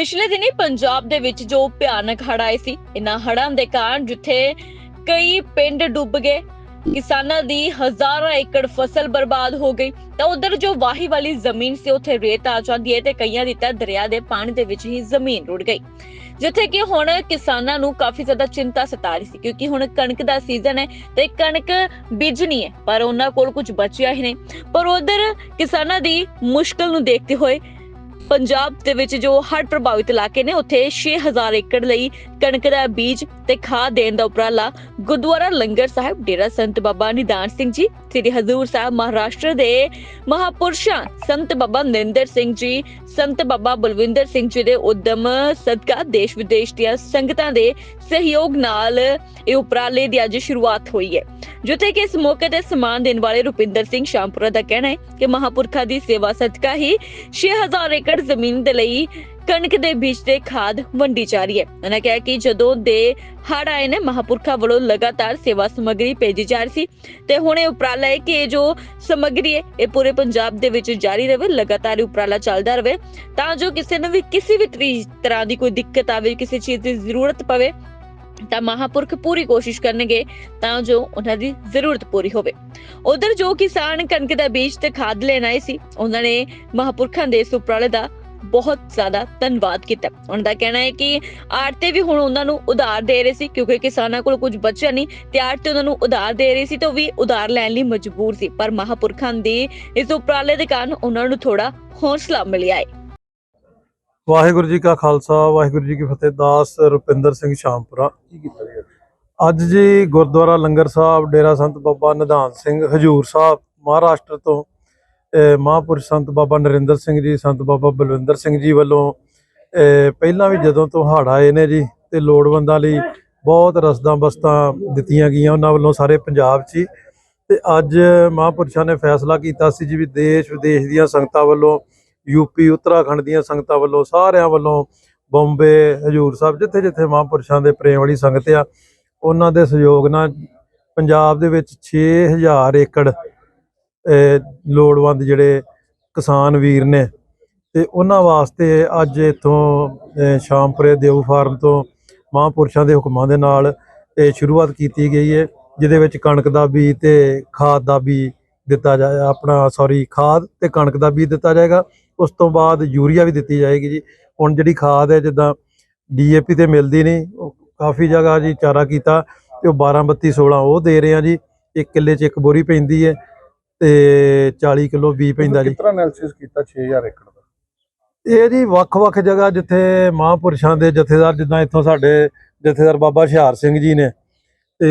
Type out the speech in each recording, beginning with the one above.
ਪਿਛਲੇ ਦਿਨੀ ਪੰਜਾਬ ਦੇ ਵਿੱਚ ਜੋ ਭਿਆਨਕ ਹੜ੍ਹ ਆਏ ਸੀ, ਇਨ੍ਹਾਂ ਹੜ੍ਹਾਂ ਦੇ ਕਾਰਨ ਜਿੱਥੇ ਕਈ ਪਿੰਡ ਡੁੱਬ ਗਏ, ਕਿਸਾਨਾਂ ਦੀ ਹਜ਼ਾਰਾਂ ਏਕੜ ਫਸਲ ਬਰਬਾਦ ਹੋ ਗਈ, ਤਾਂ ਉਧਰ ਜੋ ਵਾਹੀ ਵਾਲੀ ਜ਼ਮੀਨ ਸੀ, ਉੱਥੇ ਰੇਤ ਆ ਜਾਂਦੀ ਹੈ ਤੇ ਕਈਆਂ ਦੀ ਤਾਂ ਦਰਿਆ ਦੇ ਪਾਣੀ ਦੇ ਵਿੱਚ ਹੀ ਜ਼ਮੀਨ ਰੁੜ ਗਈ। ਜਿੱਥੇ ਕਿ ਹੁਣ ਕਿਸਾਨਾਂ ਨੂੰ ਕਾਫੀ ਜ਼ਿਆਦਾ ਚਿੰਤਾ ਸਤਾ ਰਹੀ ਸੀ, ਕਿਉਂਕਿ ਹੁਣ ਕਣਕ ਦਾ ਸੀਜ਼ਨ ਹੈ ਤੇ ਕਣਕ ਬੀਜਣੀ ਹੈ, ਪਰ ਉਹਨਾਂ ਕੋਲ ਕੁਝ ਬਚਿਆ ਹੀ ਨਹੀਂ। ਪਰ ਉਧਰ ਕਿਸਾਨਾਂ ਦੀ ਮੁਸ਼ਕਲ ਨੂੰ ਦੇਖਦੇ ਹੋਏ ਪੰਜਾਬ ਦੇ ਵਿੱਚ ਜੋ ਹੜ੍ਹ ਪ੍ਰਭਾਵਿਤ ਇਲਾਕੇ ਨੇ, ਉੱਥੇ 6000 ਏਕੜ ਲਈ ਕਣਕ ਦਾ ਬੀਜ ਤੇ ਖਾਦ ਦੇਣ ਦਾ ਉਪਰਾਲਾ ਗੁਰਦੁਆਰਾ ਲੰਗਰ ਸਾਹਿਬ, ਡੇਰਾ ਸੰਤ ਬਾਬਾ ਨਿਦਾਨ ਸਿੰਘ ਜੀ, ਸ੍ਰੀ ਹਜ਼ੂਰ ਸਾਹਿਬ ਮਹਾਰਾਸ਼ਟਰ ਦੇ ਮਹਾਪੁਰਸ਼ਾਂ ਸੰਤ ਬਾਬਾ ਨਰਿੰਦਰ ਸਿੰਘ ਜੀ, ਸੰਤ ਬਾਬਾ ਬਲਵਿੰਦਰ ਸਿੰਘ ਜੀ ਦੇ ਉਦਮ ਸਦਕਾ ਦੇਸ਼ ਵਿਦੇਸ਼ ਦੀਆਂ ਸੰਗਤਾਂ ਦੇ ਸਹਿਯੋਗ ਨਾਲ ਇਹ ਉਪਰਾਲੇ ਦੀ ਅੱਜ ਸ਼ੁਰੂਆਤ ਹੋਈ ਹੈ। ਜਿੱਥੇ ਕਿ ਇਸ ਮੌਕੇ ਤੇ ਸਮਾਨ ਦੇਣ ਵਾਲੇ ਰੁਪਿੰਦਰ ਸਿੰਘ ਸ਼ਾਮਪੁਰਾ ਦਾ ਕਹਿਣਾ ਹੈ ਕਿ ਮਹਾਪੁਰਖਾਂ ਦੀ ਸੇਵਾ ਸਦਕਾ ਹੀ 6000 ਏਕੜ ਜ਼ਮੀਨ ਦੇ ਲਈ ਕਣਕ ਦੇ ਬੀਜ ਤੇ ਖਾਦ ਵੰਡੀ ਜਾ ਰਹੀ ਹੈ। ਉਹਨਾਂ ਕਿਹਾ ਕਿ ਜਦੋਂ ਦੇ ਹੜ ਆਏ ਨੇ, ਮਹਾਪੁਰਖਾਂ ਵੱਲੋਂ ਲਗਾਤਾਰ ਸੇਵਾ ਸਮੱਗਰੀ ਭੇਜੀ ਜਾ ਰਹੀ ਸੀ ਤੇ ਹੁਣ ਇਹ ਉਪਰਾਲਾ ਹੈ ਕਿ ਇਹ ਜੋ ਸਮੱਗਰੀ ਹੈ, ਇਹ ਪੂਰੇ ਪੰਜਾਬ ਦੇ ਵਿੱਚ ਜਾਰੀ ਰਹੇ ਲਗਾਤਾਰ ਉਪਰਾਲਾ ਚੱਲਦਾ ਰਹੇ ਤਾਂ ਜੋ ਕਿਸੇ ਨੂੰ ਵੀ, ਕਿਸੇ ਵੀ ਤਰ੍ਹਾਂ ਦੀ ਕੋਈ ਦਿੱਕਤ ਆਵੇ, ਕਿਸੇ ਚੀਜ਼ ਦੀ ਜ਼ਰੂਰਤ ਪਵੇ ਤਾਂ ਮਹਾਪੁਰਖ ਪੂਰੀ ਕੋਸ਼ਿਸ਼ ਕਰਨਗੇ ਤਾਂ ਜੋ ਉਹਨਾਂ ਦੀ ਜ਼ਰੂਰਤ ਪੂਰੀ ਹੋਵੇ। ਉਧਰ ਜੋ ਕਿਸਾਨ ਕਣਕ ਦਾ ਬੀਜ ਤੇ ਖਾਦ ਲੈਣ ਆਏ ਸੀ, ਉਹਨਾਂ ਨੇ ਮਹਾਪੁਰਖਾਂ ਦੇ ਇਸ ਉਪਰਾਲੇ ਦਾ ਬਹੁਤ ਜ਼ਿਆਦਾ ਧੰਨਵਾਦ ਕੀਤਾ। ਉਹਨਾਂ ਦਾ ਕਹਿਣਾ ਹੈ ਕਿ ਆੜਤੇ ਵੀ ਹੁਣ ਉਹਨਾਂ ਨੂੰ ਉਧਾਰ ਦੇ ਰਹੇ ਸੀ, ਕਿਉਂਕਿ ਕਿਸਾਨਾਂ ਕੋਲ ਕੁਝ ਬਚਿਆ ਨਹੀਂ, ਤੇ ਆੜਤੇ ਉਹਨਾਂ ਨੂੰ ਉਧਾਰ ਦੇ ਰਹੇ ਸੀ ਤੇ ਉਹ ਵੀ ਉਧਾਰ ਲੈਣ ਲਈ ਮਜਬੂਰ ਸੀ। ਪਰ ਮਹਾਪੁਰਖਾਂ ਦੇ ਇਸ ਉਪਰਾਲੇ ਦੇ ਕਾਰਨ ਉਹਨਾਂ ਨੂੰ ਥੋੜਾ ਹੌਸਲਾ ਮਿਲਿਆ ਹੈ। ਵਾਹਿਗੁਰੂ ਜੀ ਕਾ ਖਾਲਸਾ ਵਾਹਿਗੁਰੂ ਜੀ ਕੀ ਫਤਿਹ ਦਾਸ ਰੁਪਿੰਦਰ ਸਿੰਘ ਸ਼ਾਮਪੁਰਾ। ਅੱਜ ਜੀ ਗੁਰਦੁਆਰਾ ਲੰਗਰ ਸਾਹਿਬ ਡੇਰਾ ਸੰਤ ਬਾਬਾ ਨਿਧਾਨ ਸਿੰਘ ਹਜੂਰ ਸਾਹਿਬ ਮਹਾਰਾਸ਼ਟਰ ਤੋਂ ਮਹਾਂਪੁਰਸ਼ ਸੰਤ ਬਾਬਾ ਨਰਿੰਦਰ ਸਿੰਘ ਜੀ ਸੰਤ ਬਾਬਾ ਬਲਵਿੰਦਰ ਸਿੰਘ ਜੀ ਵੱਲੋਂ ਪਹਿਲਾਂ ਵੀ ਜਦੋਂ ਤੋਂ ਹੜ੍ਹ ਆਏ ਨੇ ਜੀ ਤੇ ਲੋੜਵੰਦਾਂ ਲਈ ਬਹੁਤ ਰਸਦਾਂ ਬਸਤਾਂ ਦਿੱਤੀਆਂ ਗਈਆਂ ਉਹਨਾਂ ਵੱਲੋਂ ਸਾਰੇ ਪੰਜਾਬ 'ਚ ਤੇ ਅੱਜ ਮਹਾਂਪੁਰਸ਼ਾਂ ਨੇ ਫੈਸਲਾ ਕੀਤਾ ਸੀ ਜੀ ਵੀ ਦੇਸ਼ ਵਿਦੇਸ਼ ਦੀਆਂ ਸੰਗਤਾਂ ਵੱਲੋਂ ਯੂਪੀ, ਉੱਤਰਾਖੰਡ ਦੀਆਂ ਸੰਗਤਾਂ ਵੱਲੋਂ ਸਾਰਿਆਂ ਵੱਲੋਂ ਬੰਬੇ ਹਜੂਰ ਸਾਹਿਬ ਜਿੱਥੇ ਜਿੱਥੇ ਮਹਾਂਪੁਰਸ਼ਾਂ ਦੇ ਪ੍ਰੇਮ ਵਾਲੀ ਸੰਗਤ ਆ, ਉਹਨਾਂ ਦੇ ਸਹਿਯੋਗ ਨਾਲ ਪੰਜਾਬ ਦੇ ਵਿੱਚ 6000 ਏਕੜ ਲੋੜਵੰਦ ਜਿਹੜੇ ਕਿਸਾਨ ਵੀਰ ਨੇ, ਤੇ ਉਹਨਾਂ ਵਾਸਤੇ ਅੱਜ ਇਥੋਂ ਸ਼ਾਮਪੁਰੇ ਦੇਵ ਫਾਰਮ ਤੋਂ ਮਹਾਂਪੁਰਸ਼ਾਂ ਦੇ ਹੁਕਮਾਂ ਦੇ ਨਾਲ ਇਹ ਸ਼ੁਰੂਆਤ ਕੀਤੀ ਗਈ ਹੈ ਜਿਹਦੇ ਵਿੱਚ ਕਣਕ ਦਾ ਬੀਜ ਤੇ ਖਾਦ ਦਾ ਬੀਜ ਦਿੱਤਾ ਜਾਏ ਆਪਣਾ ਸੌਰੀ ਖਾਦ ਤੇ ਕਣਕ ਦਾ ਬੀਜ ਦਿੱਤਾ ਜਾਏਗਾ ਉਸ ਤੋਂ ਬਾਅਦ ਯੂਰੀਆ ਵੀ ਦਿੱਤੀ ਜਾਏਗੀ ਜੀ। ਹੁਣ ਜਿਹੜੀ ਖਾਦ ਹੈ ਜਿੱਦਾਂ ਡੀਏਪੀ ਤੇ ਮਿਲਦੀ ਨਹੀਂ ਉਹ ਕਾਫੀ ਜਗ੍ਹਾ ਜੀ ਚਾਰਾ ਕੀਤਾ ਤੇ ਉਹ 12 32 16 ਉਹ ਦੇ ਰਹੇ ਆ ਜੀ। ਇੱਕ ਕਿੱਲੇ 'ਚ ਇੱਕ ਬੋਰੀ ਪੈਂਦੀ ਹੈ ਤੇ 40 ਕਿਲੋ ਬੀਜ ਪੈਂਦਾ ਜੀ। ਤਰ੍ਹਾਂ ਐਨਾਲਿਸਿਸ ਕੀਤਾ 6000 ਏਕੜ ਦਾ? ਇਹ ਜੀ ਵੱਖ-ਵੱਖ ਜਗ੍ਹਾ ਜਿੱਥੇ ਮਹਾਂਪੁਰਸ਼ਾਂ ਦੇ ਜਥੇਦਾਰ ਜਿੱਦਾਂ ਇੱਥੋਂ ਸਾਡੇ ਜਥੇਦਾਰ ਬਾਬਾ ਹੁਸ਼ਿਆਰ ਸਿੰਘ ਜੀ ਨੇ ਤੇ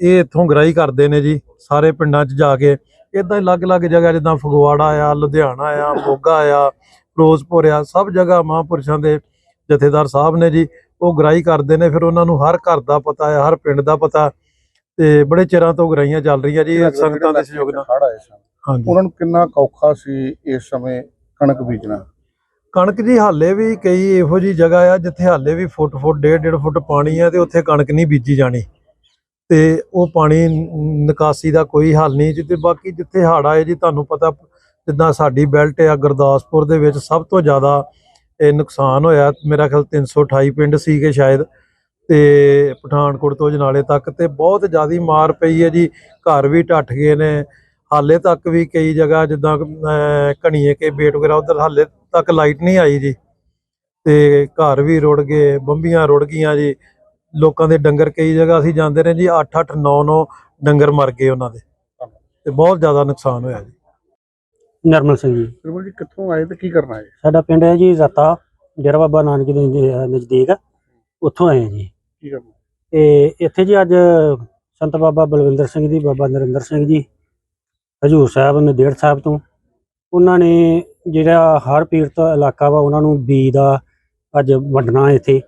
ਇਹ ਇੱਥੋਂ ਗ੍ਰਾਈ ਕਰਦੇ ਨੇ ਜੀ ਸਾਰੇ ਪਿੰਡਾਂ 'ਚ ਜਾ ਕੇ। ਇਦਾਂ ਅਲੱਗ-ਅਲੱਗ ਜਗ੍ਹਾ ਜਿੱਦਾਂ ਫਗਵਾੜਾ ਆ ਲੁਧਿਆਣਾ ਆ ਮੋਗਾ ਆ ਫਿਰੋਜ਼ਪੁਰ ਆ ਸਭ ਜਗ੍ਹਾ ਮਹਾਂਪੁਰਸ਼ਾਂ ਦੇ ਜਥੇਦਾਰ ਸਾਹਿਬ ਨੇ ਜੀ ਉਹ ਗ੍ਰਾਈ ਕਰਦੇ ਨੇ ਫਿਰ ਉਹਨਾਂ ਨੂੰ ਹਰ ਘਰ ਦਾ ਪਤਾ ਹੈ ਹਰ ਪਿੰਡ ਦਾ ਪਤਾ ਤੇ ਬੜੇ ਚਿਰਾਂ ਤੋਂ ਗ੍ਰਾਈਆਂ ਚੱਲ ਰਹੀਆਂ ਜੀ ਸੰਗਤਾਂ ਦੇ ਸਹਿਯੋਗ ਨਾਲ। ਹਾਂਜੀ। ਉਹਨਾਂ ਨੂੰ ਕਿੰਨਾ ਔਖਾ ਸੀ ਇਸ ਸਮੇਂ ਕਣਕ ਬੀਜਣਾ? ਕਣਕ ਜੀ ਹਾਲੇ ਵੀ ਕਈ ਇਹੋ ਜੀ ਜਗ੍ਹਾ ਆ ਜਿੱਥੇ ਹਾਲੇ ਵੀ ਫੁੱਟ ਫੁੱਟ ਡੇਢ ਡੇਢ ਫੁੱਟ ਪਾਣੀ ਆ ਤੇ ਉੱਥੇ ਕਣਕ ਨਹੀਂ ਬੀਜੀ ਜਾਣੀ। ਤੇ ਉਹ ਪਾਣੀ ਨਿਕਾਸੀ ਦਾ ਕੋਈ ਹੱਲ ਨਹੀਂ ਜਿੱਤੇ ਬਾਕੀ ਜਿੱਥੇ ਹੜ੍ਹ ਆਏ ਜੀ ਤੁਹਾਨੂੰ ਪਤਾ ਜਿੱਦਾਂ ਸਾਡੀ ਬੈਲਟ ਆ ਗੁਰਦਾਸਪੁਰ ਦੇ ਵਿੱਚ ਸਭ ਤੋਂ ਜ਼ਿਆਦਾ ਇਹ ਨੁਕਸਾਨ ਹੋਇਆ। ਮੇਰਾ ਖਿਆਲ 328 ਪਿੰਡ ਸੀਗੇ ਸ਼ਾਇਦ ਤੇ ਪਠਾਨਕੋਟ ਤੋਂ ਜਨਾਲੇ ਤੱਕ ਤੇ ਬਹੁਤ ਜ਼ਿਆਦੀ ਮਾਰ ਪਈ ਹੈ ਜੀ। ਘਰ ਵੀ ਢੱਠ ਗਏ ਨੇ ਹਾਲੇ ਤੱਕ ਵੀ ਕਈ ਜਗ੍ਹਾ ਜਿੱਦਾਂ ਅਹ, ਘਣੀਏ ਕੇ ਬੇਟ ਵਗੈਰਾ ਉਧਰ ਹਾਲੇ ਤੱਕ ਲਾਈਟ ਨਹੀਂ ਆਈ ਜੀ। ਤੇ ਘਰ ਵੀ ਰੁੜ ਗਏ ਬੰਬੀਆਂ ਰੁੜ ਗਈਆਂ ਜੀ। ਲੋਕਾਂ ਦੇ ਡੰਗਰ ਕਈ ਜਗ੍ਹਾ ਅਸੀਂ ਜਾਂਦੇ ਰਹੇ ਜੀ 8 8 9 9 ਡੰਗਰ ਮਰ ਗਏ ਉਹਨਾਂ ਦੇ। ਤੇ ਬਹੁਤ ਜ਼ਿਆਦਾ ਨੁਕਸਾਨ ਹੋਇਆ ਜੀ। ਨਰਮਲ ਸਿੰਘ ਜੀ। ਬਿਲਕੁਲ ਜੀ ਕਿੱਥੋਂ ਆਏ ਤੇ ਕੀ ਕਰਨਾ ਹੈ? ਸਾਡਾ ਪਿੰਡ ਹੈ ਜੀ ਰਤਾ ਡੇਰਾ ਬਾਬਾ ਨਾਨਕ ਦੇ ਨਜ਼ਦੀਕ। ਉੱਥੋਂ ਆਏ ਜੀ। ਕੀ ਕਰਨਾ? ਤੇ ਇੱਥੇ ਜੀ ਅੱਜ ਸੰਤ ਬਾਬਾ ਬਲਵਿੰਦਰ ਸਿੰਘ ਜੀ ਬਾਬਾ ਨਰਿੰਦਰ ਸਿੰਘ ਜੀ ਹਜੂਰ ਸਾਹਿਬ ਨਦੇੜ ਸਾਹਿਬ ਤੋਂ। ਉਹਨਾਂ ਨੇ ਜਿਹੜਾ ਹਰ ਪੀੜਤ ਇਲਾਕਾ ਵਾ ਉਹਨਾਂ ਨੂੰ ਬੀਜ ਦਾ ਅੱਜ ਵੰਡਣਾ ਇੱਥੇ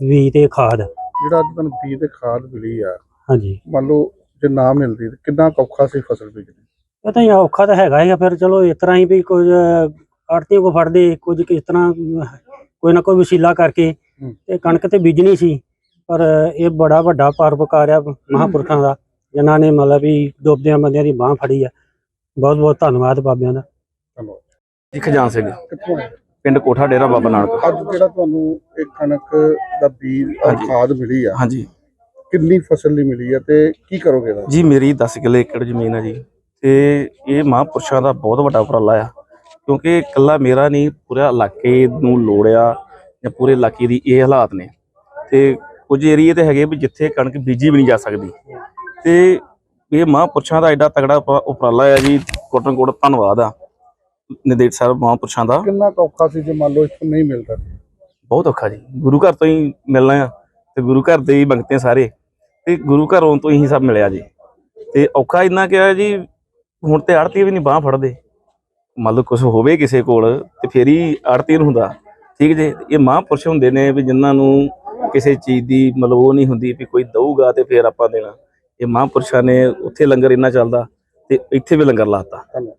ਬੀਜ ਤੇ ਖਾਦ। ਜਿਹੜਾ ਅੱਜ ਤੁਹਾਨੂੰ ਬੀਜ ਤੇ ਖਾਦ ਮਿਲੀ ਆ ਹਾਂਜੀ। ਮੰਨ ਲਓ ਜੇ ਨਾ ਮਿਲਦੀ ਤਾਂ ਕਿੰਨਾ ਕੁ ਔਖਾ ਸੀ ਫਸਲ ਬੀਜਣੀ? ਇਹ ਤਾਂ ਇਹ ਔਖਾ ਤਾਂ ਹੈਗਾ ਹੀ ਆ ਫਿਰ ਚਲੋ ਇਸ ਤਰ੍ਹਾਂ ਹੀ ਵੀ ਕੁਝ ਆੜਤੀਆਂ ਕੋ ਫੜਦੇ ਕੁਝ ਕਿਸ ਤਰ੍ਹਾਂ ਅਮ, ਕੋਈ ਨਾ ਕੋਈ ਵਸੀਲਾ ਕਰਕੇ ਹੂੰ। ਤੇ ਕਣਕ ਤੇ ਬੀਜਣੀ ਸੀ ਪਰ ਇਹ ਬੜਾ ਵੱਡਾ ਪਰਉਪਕਾਰ ਆ ਮਹਾਂਪੁਰਖਾਂ ਦਾ ਜਿਨ੍ਹਾਂ ਨੇ ਮਤਲਬ ਵੀ ਡੁੱਬਦਿਆਂ ਬੰਦਿਆਂ ਦੀ ਬਾਹ ਫੜੀ ਆ। ਬਹੁਤ ਬਹੁਤ ਧੰਨਵਾਦ ਬਾਬਿਆਂ ਦਾ। ਧੰਨਵਾਦ। ਜੀ ਖਜਾਨ ਸਿੰਘ। ਕਿੱਥੋਂ ਆਏ? ਪਿੰਡ ਕੋਠਾ ਡੇਰਾ ਬਾਬਾ ਨਾਨਕ। ਅੱਜ ਜਿਹੜਾ ਤੁਹਾਨੂੰ ਇਹ ਕਣਕ ਦਾ ਬੀਜ ਔਰ ਹਾਂਜੀ। ਖਾਦ ਮਿਲੀ ਆ ਹਾਂਜੀ। ਕਿੰਨੀ ਫਸਲ ਲਈ ਮਿਲੀ ਆ ਤੇ ਕੀ ਕਰੋਗੇ ਇਹਦਾ? ਜੀ ਮੇਰੀ 10 ਕਿੱਲੇ ਏਕੜ ਜ਼ਮੀਨ ਹੈ ਜੀ। ਤੇ ਇਹ ਮਹਾਂਪੁਰਸ਼ਾਂ ਦਾ ਬਹੁਤ ਵੱਡਾ ਉਪਰਾਲਾ ਆ। ਕਿਉਂਕਿ ਇਕੱਲਾ ਮੇਰਾ ਨਹੀਂ ਪੂਰੇ ਇਲਾਕੇ ਨੂੰ ਲੋੜ ਆ ਜਾਂ ਪੂਰੇ ਇਲਾਕੇ ਦੀ ਇਹ ਹਾਲਾਤ ਨੇ। ਤੇ ਕੁਝ ਏਰੀਏ ਤੇ ਹੈਗੇ ਵੀ ਜਿੱਥੇ ਕਣਕ ਬੀਜੀ ਵੀ ਨਹੀਂ ਜਾ ਸਕਦੀ। ਤੇ ਇਹ ਮਹਾਂਪੁਰਸ਼ਾਂ ਦਾ ਐਡਾ ਤਗੜਾ ਉਪ- ਉਪਰਾਲਾ ਆ ਜੀ। ਕੋਟਨ ਕੋਟ ਧੰਨਵਾਦ ਆ। ਨਿਦੇਸ਼ ਸਾਹਿਬ ਮਹਾਂਪੁਰਸ਼ਾਂ ਦਾ। ਕਿੰਨਾ ਕੁ ਔਖਾ ਸੀ ਜੇ ਮੰਨ ਲਓ ਇੱਥੋਂ ਨਹੀਂ ਮਿਲਦਾ ਬਹੁਤ ਔਖਾ ਜੀ। ਗੁਰੂ ਘਰ ਤੋਂ ਹੀ ਮਿਲਣਾ ਆ ਤੇ ਗੁਰੂ ਘਰ ਦੇ ਹੀ ਮੰਗਤੇ ਸਾਰੇ। ਤੇ ਗੁਰੂ ਘਰੋਂ ਤੋਂ ਹੀ ਸਭ ਮਿਲਿਆ ਜੀ। ਤੇ ਔਖਾ ਇੰਨਾ ਕਿਹਾ ਜੀ ਹੁਣ ਤੇ ਆੜਤੀ ਵੀ ਨਹੀਂ ਬਾਹ ਫੜਦੇ। ਮੰਨ ਲਓ ਕੁਝ ਹੋਵੇ ਕਿਸੇ ਕੋਲ ਤੇ ਫੇਰ ਹੀ ਆੜਤੀ ਨੂੰ ਹੁੰਦਾ। ਠੀਕ ਜੇ? ਇਹ ਮਹਾਂਪੁਰਸ਼ ਹੁੰਦੇ ਨੇ ਵੀ ਜਿਨ੍ਹਾਂ ਨੂੰ ਕਿਸੇ ਚੀਜ਼ ਦੀ ਮਤਲਬ ਉਹ ਨਹੀਂ ਹੁੰਦੀ ਵੀ ਕੋਈ ਦਊਗਾ ਤੇ ਫੇਰ ਆਪਾਂ ਦੇਣਾ। ਇਹ ਮਹਾਂਪੁਰਸ਼ਾਂ ਨੇ ਉੱਥੇ ਲੰਗਰ ਇੰਨਾ ਚੱਲਦਾ ਤੇ ਇੱਥੇ ਵੀ ਲੰਗਰ ਲਾਤਾ ਧੰਨਵਾਦ।